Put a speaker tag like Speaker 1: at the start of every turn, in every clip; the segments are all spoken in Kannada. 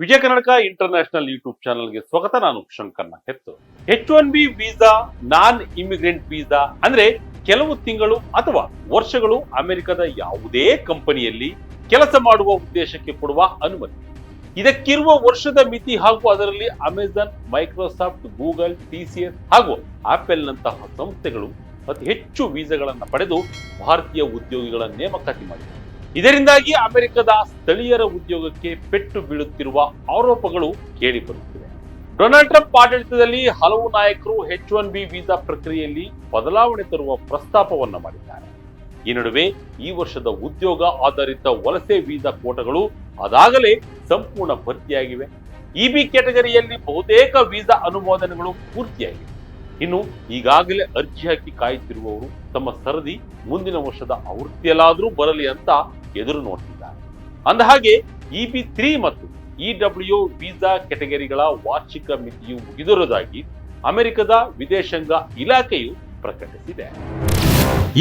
Speaker 1: ವಿಜಯ ಕರ್ನಾಟಕ ಇಂಟರ್ನ್ಯಾಷನಲ್ ಯೂಟ್ಯೂಬ್ ಚಾನಲ್ಗೆ ಸ್ವಾಗತ. ನಾನು ಶಂಕರ್ನ ಹೆತ್ತು. H one B visa non immigrant visa ಅಂದ್ರೆ ಕೆಲವು ತಿಂಗಳು ಅಥವಾ ವರ್ಷಗಳು ಅಮೆರಿಕದ ಯಾವುದೇ ಕಂಪನಿಯಲ್ಲಿ ಕೆಲಸ ಮಾಡುವ ಉದ್ದೇಶಕ್ಕೆ ಕೊಡುವ ಅನುಮತಿ. ಇದಕ್ಕಿರುವ ವರ್ಷದ ಮಿತಿ ಹಾಗೂ ಅದರಲ್ಲಿ ಅಮೆಜಾನ್ ಮೈಕ್ರೋಸಾಫ್ಟ್ ಗೂಗಲ್ ಟಿಸಿಎಸ್ ಹಾಗೂ ಆಪಲ್ ನಂತಹ ಸಂಸ್ಥೆಗಳು ಅತಿ ಹೆಚ್ಚು ವೀಸಾಗಳನ್ನು ಪಡೆದು ಭಾರತೀಯ ಉದ್ಯೋಗಿಗಳ ನೇಮಕಾತಿ ಮಾಡಿವೆ. ಇದರಿಂದಾಗಿ ಅಮೆರಿಕದ ಸ್ಥಳೀಯರ ಉದ್ಯೋಗಕ್ಕೆ ಪೆಟ್ಟು ಬೀಳುತ್ತಿರುವ ಆರೋಪಗಳು ಕೇಳಿಬರುತ್ತಿವೆ. ಡೊನಾಲ್ಡ್ ಟ್ರಂಪ್ ಆಡಳಿತದಲ್ಲಿ ಹಲವು ನಾಯಕರು ಎಚ್ ಒನ್ ಬಿ ವೀಸಾ ಪ್ರಕ್ರಿಯೆಯಲ್ಲಿ ಬದಲಾವಣೆ ತರುವ ಪ್ರಸ್ತಾಪವನ್ನ ಮಾಡಿದ್ದಾರೆ. ಈ ನಡುವೆ ಈ ವರ್ಷದ ಉದ್ಯೋಗ ಆಧಾರಿತ ವಲಸೆ ವೀಸಾ ಕೋಟಗಳು ಅದಾಗಲೇ ಸಂಪೂರ್ಣ ಭರ್ತಿಯಾಗಿವೆ. ಇಬಿ ಕ್ಯಾಟಗರಿಯಲ್ಲಿ ಬಹುತೇಕ ವೀಸಾ ಅನುಮೋದನೆಗಳು ಪೂರ್ತಿಯಾಗಿವೆ. ಇನ್ನು ಈಗಾಗಲೇ ಅರ್ಜಿ ಹಾಕಿ ಕಾಯುತ್ತಿರುವವರು ತಮ್ಮ ಸರದಿ ಮುಂದಿನ ವರ್ಷದ ಆವೃತ್ತಿಯಲ್ಲಾದರೂ ಬರಲಿ ಅಂತ ಎದುರು ನೋಡ್ತಿದ್ದಾರೆ ಅಂದಹಾಗೆ ಬಿ ತ್ರೀ ಮತ್ತು ಇ ಡಬ್ಲ್ಯೂ ವೀಸಾ ಕೆಟಗರಿಗಳ ವಾರ್ಷಿಕ ಮಿತಿಯು ಮುಗಿದಿರುವುದಾಗಿ ಅಮೆರಿಕದ ವಿದೇಶಾಂಗ ಇಲಾಖೆಯು ಪ್ರಕಟಿಸಿದೆ.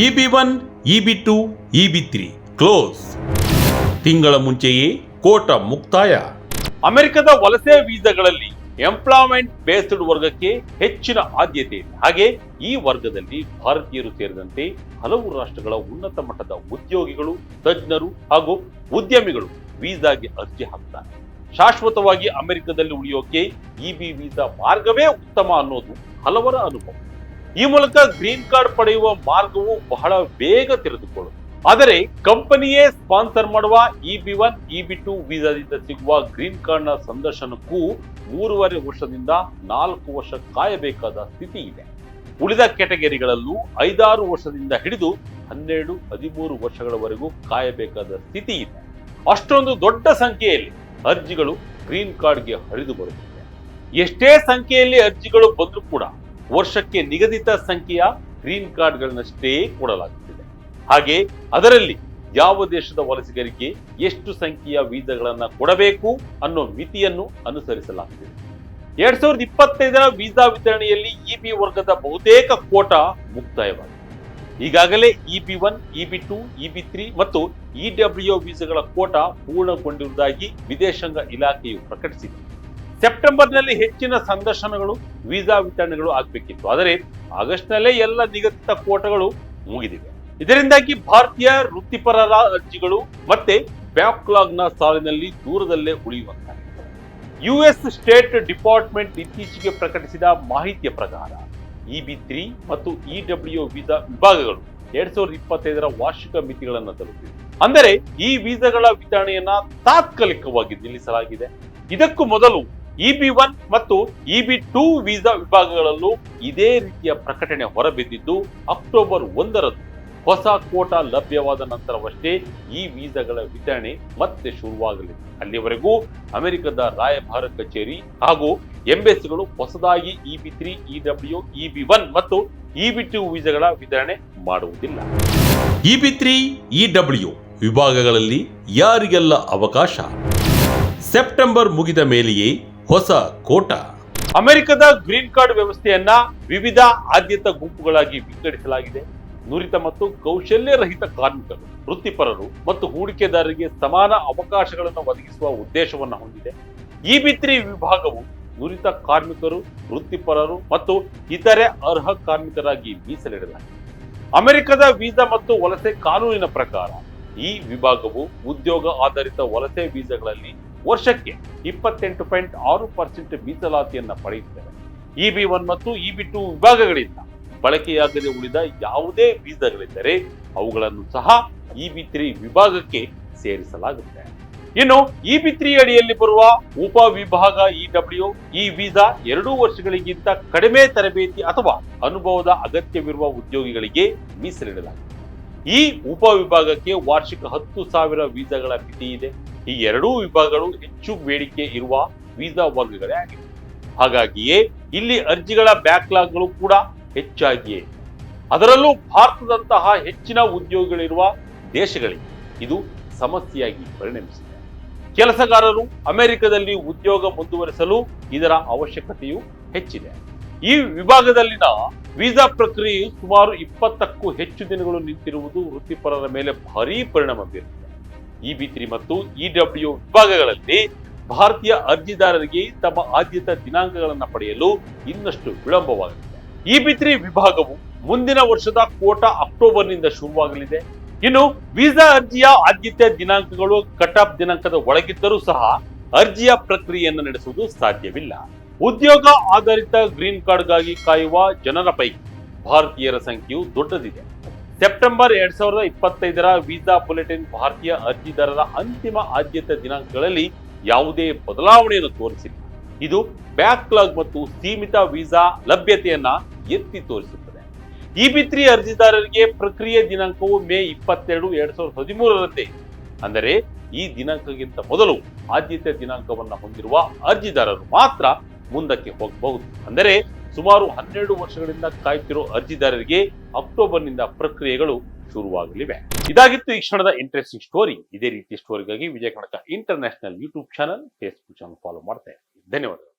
Speaker 2: EB one EB two EB three close ತಿಂಗಳ ಮುಂಚೆಯೇ ಕೋಟ ಮುಕ್ತಾಯ.
Speaker 1: ಅಮೆರಿಕದ ವಲಸೆ ವೀಸಾಗಳಲ್ಲಿ ಎಂಪ್ಲಾಯ್ಮೆಂಟ್ ಬೇಸ್ಡ್ ವರ್ಗಕ್ಕೆ ಹೆಚ್ಚಿನ ಆದ್ಯತೆ ಇದೆ. ಹಾಗೆ ಈ ವರ್ಗದಲ್ಲಿ ಭಾರತೀಯರು ಸೇರಿದಂತೆ ಹಲವು ರಾಷ್ಟ್ರಗಳ ಉನ್ನತ ಮಟ್ಟದ ಉದ್ಯೋಗಿಗಳು, ತಜ್ಞರು ಹಾಗೂ ಉದ್ಯಮಿಗಳು ವೀಸಾಗೆ ಅರ್ಜಿ ಹಾಕ್ತಾರೆ. ಶಾಶ್ವತವಾಗಿ ಅಮೆರಿಕದಲ್ಲಿ ಉಳಿಯೋಕೆ ಇ ಬಿ ವೀಸಾ ಮಾರ್ಗವೇ ಉತ್ತಮ ಅನ್ನೋದು ಹಲವರ ಅನುಭವ. ಈ ಮೂಲಕ ಗ್ರೀನ್ ಕಾರ್ಡ್ ಪಡೆಯುವ ಮಾರ್ಗವು ಬಹಳ ಬೇಗ ತೆರೆದುಕೊಳ್ಳುತ್ತದೆ. ಆದರೆ ಕಂಪನಿಯೇ ಸ್ಪಾನ್ಸರ್ ಮಾಡುವ E B one E B two ವೀಸಾದಿಂದ ಸಿಗುವ ಗ್ರೀನ್ ಕಾರ್ಡ್ನ ಸಂದರ್ಶನಕ್ಕೂ ಮೂರುವರೆ ವರ್ಷದಿಂದ ನಾಲ್ಕು ವರ್ಷ ಕಾಯಬೇಕಾದ ಸ್ಥಿತಿ ಇದೆ. ಉಳಿದ ಕ್ಯಾಟಗರಿಗಳಲ್ಲೂ ಐದಾರು ವರ್ಷದಿಂದ ಹಿಡಿದು ಹನ್ನೆರಡು, ಹದಿಮೂರು ವರ್ಷಗಳವರೆಗೂ ಕಾಯಬೇಕಾದ ಸ್ಥಿತಿ ಇದೆ. ಅಷ್ಟೊಂದು ದೊಡ್ಡ ಸಂಖ್ಯೆಯಲ್ಲಿ ಅರ್ಜಿಗಳು ಗ್ರೀನ್ ಕಾರ್ಡ್ಗೆ ಹರಿದು ಬರುತ್ತಿದೆ. ಎಷ್ಟೇ ಸಂಖ್ಯೆಯಲ್ಲಿ ಅರ್ಜಿಗಳು ಬಂದರೂ ಕೂಡ ವರ್ಷಕ್ಕೆ ನಿಗದಿತ ಸಂಖ್ಯೆಯ ಗ್ರೀನ್ ಕಾರ್ಡ್ಗಳನ್ನಷ್ಟೇ ಕೊಡಲಾಗುತ್ತಿದೆ. ಹಾಗೆ ಅದರಲ್ಲಿ ಯಾವ ದೇಶದ ವಲಸಿಗರಿಗೆ ಎಷ್ಟು ಸಂಖ್ಯೆಯ ವೀಸಾಗಳನ್ನು ಕೊಡಬೇಕು ಅನ್ನೋ ಮಿತಿಯನ್ನು ಅನುಸರಿಸಲಾಗುತ್ತಿದೆ ಎರಡ್ ಸಾವಿರದ ಇಪ್ಪತ್ತೈದರ ವೀಸಾ ವಿತರಣೆಯಲ್ಲಿ ಇಬಿ ವರ್ಗದ ಬಹುತೇಕ ಕೋಟಾ ಮುಕ್ತಾಯವಾಗಿದೆ. ಈಗಾಗಲೇ EB one EB two EB three ಮತ್ತು ಇ ಡಬ್ಲ್ಯೂ ವೀಸಾಗಳ ಕೋಟಾ ಪೂರ್ಣಗೊಂಡಿರುವುದಾಗಿ ವಿದೇಶಾಂಗ ಇಲಾಖೆಯು ಪ್ರಕಟಿಸಿದೆ. ಸೆಪ್ಟೆಂಬರ್ನಲ್ಲಿ ಹೆಚ್ಚಿನ ಸಂದರ್ಶನಗಳು, ವೀಸಾ ವಿತರಣೆಗಳು ಆಗಬೇಕಿತ್ತು. ಆದರೆ ಆಗಸ್ಟ್ನಲ್ಲೇ ಎಲ್ಲ ನಿಗದಿತ ಕೋಟಗಳು ಮುಗಿದಿವೆ. ಇದರಿಂದಾಗಿ ಭಾರತೀಯ ವೃತ್ತಿಪರ ಅರ್ಜಿಗಳು ಮತ್ತೆ ಬ್ಯಾಕ್ಲಾಗ್ನ ಸಾಲಿನಲ್ಲಿ ದೂರದಲ್ಲೇ ಉಳಿಯುವಂತಾಗಿದೆ. ಯುಎಸ್ ಸ್ಟೇಟ್ ಡಿಪಾರ್ಟ್ಮೆಂಟ್ ಇತ್ತೀಚೆಗೆ ಪ್ರಕಟಿಸಿದ ಮಾಹಿತಿಯ ಪ್ರಕಾರ, ಇಬಿ ತ್ರೀ ಮತ್ತು ಇಡಬ್ಲ್ಯೂ ಡಬ್ಲ್ಯೂ ವೀಸಾ ವಿಭಾಗಗಳು ಎರಡ್ ಸಾವಿರದ ಇಪ್ಪತ್ತೈದರ ವಾರ್ಷಿಕ ಮಿತಿಗಳನ್ನು ತಲುಪಿವೆ. ಅಂದರೆ ಈ ವೀಸಾಗಳ ವಿತರಣೆಯನ್ನ ತಾತ್ಕಾಲಿಕವಾಗಿ ನಿಲ್ಲಿಸಲಾಗಿದೆ. ಇದಕ್ಕೂ ಮೊದಲು ಇಬಿ ಒನ್ ಮತ್ತು ಇಬಿ ಟೂ ವೀಸಾ ವಿಭಾಗಗಳಲ್ಲೂ ಇದೇ ರೀತಿಯ ಪ್ರಕಟಣೆ ಹೊರಬಿದ್ದಿದ್ದು, ಅಕ್ಟೋಬರ್ ಒಂದರಂದು ಹೊಸ ಕೋಟಾ ಲಭ್ಯವಾದ ನಂತರವಷ್ಟೇ ಈ ವೀಸಾಗಳ ವಿತರಣೆ ಮತ್ತೆ ಶುರುವಾಗಲಿದೆ. ಅಲ್ಲಿವರೆಗೂ ಅಮೆರಿಕದ ರಾಯಭಾರ ಕಚೇರಿ ಹಾಗೂ ಎಂಬೆಸ್ಗಳು ಹೊಸದಾಗಿ EB three E W EB one ಮತ್ತು ಇಬಿ ಟು ವೀಸಾಗಳ ವಿತರಣೆ ಮಾಡುವುದಿಲ್ಲ.
Speaker 2: ಇಬಿ ತ್ರೀ ಇ ಡಬ್ಲ್ಯೂ ವಿಭಾಗಗಳಲ್ಲಿ ಯಾರಿಗೆಲ್ಲ ಅವಕಾಶ? ಸೆಪ್ಟೆಂಬರ್ ಮುಗಿದ ಮೇಲೆಯೇ ಹೊಸ ಕೋಟಾ.
Speaker 1: ಅಮೆರಿಕದ ಗ್ರೀನ್ ಕಾರ್ಡ್ ವ್ಯವಸ್ಥೆಯನ್ನ ವಿವಿಧ ಆದ್ಯತಾ ಗುಂಪುಗಳಾಗಿ ವಿಂಗಡಿಸಲಾಗಿದೆ. ನುರಿತ ಮತ್ತು ಕೌಶಲ್ಯರಹಿತ ಕಾರ್ಮಿಕರು, ವೃತ್ತಿಪರರು ಮತ್ತು ಹೂಡಿಕೆದಾರರಿಗೆ ಸಮಾನ ಅವಕಾಶಗಳನ್ನು ಒದಗಿಸುವ ಉದ್ದೇಶವನ್ನು ಹೊಂದಿದೆ. ಈ ಬಿತ್ರಿ ವಿಭಾಗವು ನುರಿತ ಕಾರ್ಮಿಕರು, ವೃತ್ತಿಪರರು ಮತ್ತು ಇತರೆ ಅರ್ಹ ಕಾರ್ಮಿಕರಾಗಿ ಮೀಸಲಿಡಲಾಗಿದೆ. ಅಮೆರಿಕದ ವೀಸಾ ಮತ್ತು ವಲಸೆ ಕಾನೂನಿನ ಪ್ರಕಾರ ಈ ವಿಭಾಗವು ಉದ್ಯೋಗ ಆಧಾರಿತ ವಲಸೆ ವೀಸಾಗಳಲ್ಲಿ ವರ್ಷಕ್ಕೆ ಇಪ್ಪತ್ತೆಂಟು ಪಾಯಿಂಟ್ ಆರು ಪರ್ಸೆಂಟ್ ಮೀಸಲಾತಿಯನ್ನು ಪಡೆಯುತ್ತದೆ. ಇ ಬಿ ಒನ್ ಮತ್ತು ಇಬಿ ಟು ವಿಭಾಗಗಳಿಂದ ಬಳಕೆಯಾಗದೆ ಉಳಿದ ಯಾವುದೇ ವೀಸಾಗಳಿದ್ದರೆ ಅವುಗಳನ್ನು ಸಹ ಇಬಿ ತ್ರೀ ವಿಭಾಗಕ್ಕೆ ಸೇರಿಸಲಾಗುತ್ತೆ. ಇನ್ನು ಇಬಿ ತ್ರೀ ಅಡಿಯಲ್ಲಿ ಬರುವ ಉಪ ವಿಭಾಗ ಇ ಡಬ್ಲ್ಯೂ ಈ ವೀಸಾ ಎರಡೂ ವರ್ಷಗಳಿಗಿಂತ ಕಡಿಮೆ ತರಬೇತಿ ಅಥವಾ ಅನುಭವದ ಅಗತ್ಯವಿರುವ ಉದ್ಯೋಗಿಗಳಿಗೆ ಮೀಸಲಿಡಲಾಗಿದೆ. ಈ ಉಪ ವಿಭಾಗಕ್ಕೆ ವಾರ್ಷಿಕ ಹತ್ತು ಸಾವಿರ ವೀಸಾಗಳ ಮಿತಿ ಇದೆ. ಈ ಎರಡೂ ವಿಭಾಗಗಳು ಹೆಚ್ಚು ಬೇಡಿಕೆ ಇರುವ ವೀಸಾ ವರ್ಗಗಳೇ ಆಗಿವೆ. ಹಾಗಾಗಿಯೇ ಇಲ್ಲಿ ಅರ್ಜಿಗಳ ಬ್ಯಾಕ್ಲಾಗ್ಗಳು ಕೂಡ ಹೆಚ್ಚಾಗಿಯೇ. ಅದರಲ್ಲೂ ಭಾರತದಂತಹ ಹೆಚ್ಚಿನ ಉದ್ಯೋಗಿಗಳಿರುವ ದೇಶಗಳಿಗೆ ಇದು ಸಮಸ್ಯೆಯಾಗಿ ಪರಿಣಮಿಸಿದೆ. ಕೆಲಸಗಾರರು ಅಮೆರಿಕದಲ್ಲಿ ಉದ್ಯೋಗ ಮುಂದುವರಿಸಲು ಇದರ ಅವಶ್ಯಕತೆಯು ಹೆಚ್ಚಿದೆ. ಈ ವಿಭಾಗದಲ್ಲಿನ ವೀಸಾ ಪ್ರಕ್ರಿಯೆಯು ಸುಮಾರು ಇಪ್ಪತ್ತಕ್ಕೂ ಹೆಚ್ಚು ದಿನಗಳು ನಿಂತಿರುವುದು ವೃತ್ತಿಪರರ ಮೇಲೆ ಭಾರೀ ಪರಿಣಾಮ ಬೀರುತ್ತದೆ ಇ ಬಿ ತ್ರೀ ಮತ್ತು ಇ ಡಬ್ಲ್ಯೂ ವಿಭಾಗಗಳಲ್ಲಿ ಭಾರತೀಯ ಅರ್ಜಿದಾರರಿಗೆ ತಮ್ಮ ಆದ್ಯತಾ ದಿನಾಂಕಗಳನ್ನು ಪಡೆಯಲು ಇನ್ನಷ್ಟು ವಿಳಂಬವಾಗಲಿದೆ ಈ ಬಿತ್ರಿ ವಿಭಾಗವು ಮುಂದಿನ ವರ್ಷದ ಕೋಟಾ ಅಕ್ಟೋಬರ್ನಿಂದ ಶುರುವಾಗಲಿದೆ. ಇನ್ನು ವೀಸಾ ಅರ್ಜಿಯ ಆದ್ಯತೆ ದಿನಾಂಕಗಳು ಕಟ್ ಆಫ್ ದಿನಾಂಕದ ಒಳಗಿದ್ದರೂ ಸಹ ಅರ್ಜಿಯ ಪ್ರಕ್ರಿಯೆಯನ್ನು ನಡೆಸುವುದು ಸಾಧ್ಯವಿಲ್ಲ. ಉದ್ಯೋಗ ಆಧಾರಿತ ಗ್ರೀನ್ ಕಾರ್ಡ್ಗಾಗಿ ಕಾಯುವ ಜನರ ಪೈಕಿ ಭಾರತೀಯರ ಸಂಖ್ಯೆಯು ದೊಡ್ಡದಿದೆ. ಸೆಪ್ಟೆಂಬರ್ ಎರಡ್ ಸಾವಿರದ ಇಪ್ಪತ್ತೈದರ ವೀಸಾ ಬುಲೆಟಿನ್ ಭಾರತೀಯ ಅರ್ಜಿದಾರರ ಅಂತಿಮ ಆದ್ಯತೆ ದಿನಾಂಕಗಳಲ್ಲಿ ಯಾವುದೇ ಬದಲಾವಣೆಯನ್ನು ತೋರಿಸಿಲ್ಲ. ಇದು ಬ್ಯಾಕ್ಲಾಗ್ ಮತ್ತು ಸೀಮಿತ ವೀಸಾ ಲಭ್ಯತೆಯನ್ನ ಎತ್ತಿ ತೋರಿಸುತ್ತದೆ. ಈ ಬಿತ್ರಿ ಅರ್ಜಿದಾರರಿಗೆ ಪ್ರಕ್ರಿಯೆ ದಿನಾಂಕವು ಮೇ ಇಪ್ಪತ್ತೆರಡು, ಎರಡ್ ಸಾವಿರದ ಹದಿಮೂರರಂತೆ. ಅಂದರೆ ಈ ದಿನಾಂಕಕ್ಕಿಂತ ಮೊದಲು ಆದ್ಯತೆ ದಿನಾಂಕವನ್ನು ಹೊಂದಿರುವ ಅರ್ಜಿದಾರರು ಮಾತ್ರ ಮುಂದಕ್ಕೆ ಹೋಗಬಹುದು. ಅಂದರೆ ಸುಮಾರು ಹನ್ನೆರಡು ವರ್ಷಗಳಿಂದ ಕಾಯುತ್ತಿರುವ ಅರ್ಜಿದಾರರಿಗೆ ಅಕ್ಟೋಬರ್ನಿಂದ ಪ್ರಕ್ರಿಯೆಗಳು ಶುರುವಾಗಲಿವೆ. ಇದಾಗಿತ್ತು ಈ ಕ್ಷಣದ ಇಂಟ್ರೆಸ್ಟಿಂಗ್ ಸ್ಟೋರಿ ಇದೇ ರೀತಿ ಸ್ಟೋರಿಗಾಗಿ Vijaya Kanaka international YouTube channel Facebook channel follow ಮಾಡ್ತಾ ಇರಿ ಧನ್ಯವಾದಗಳು.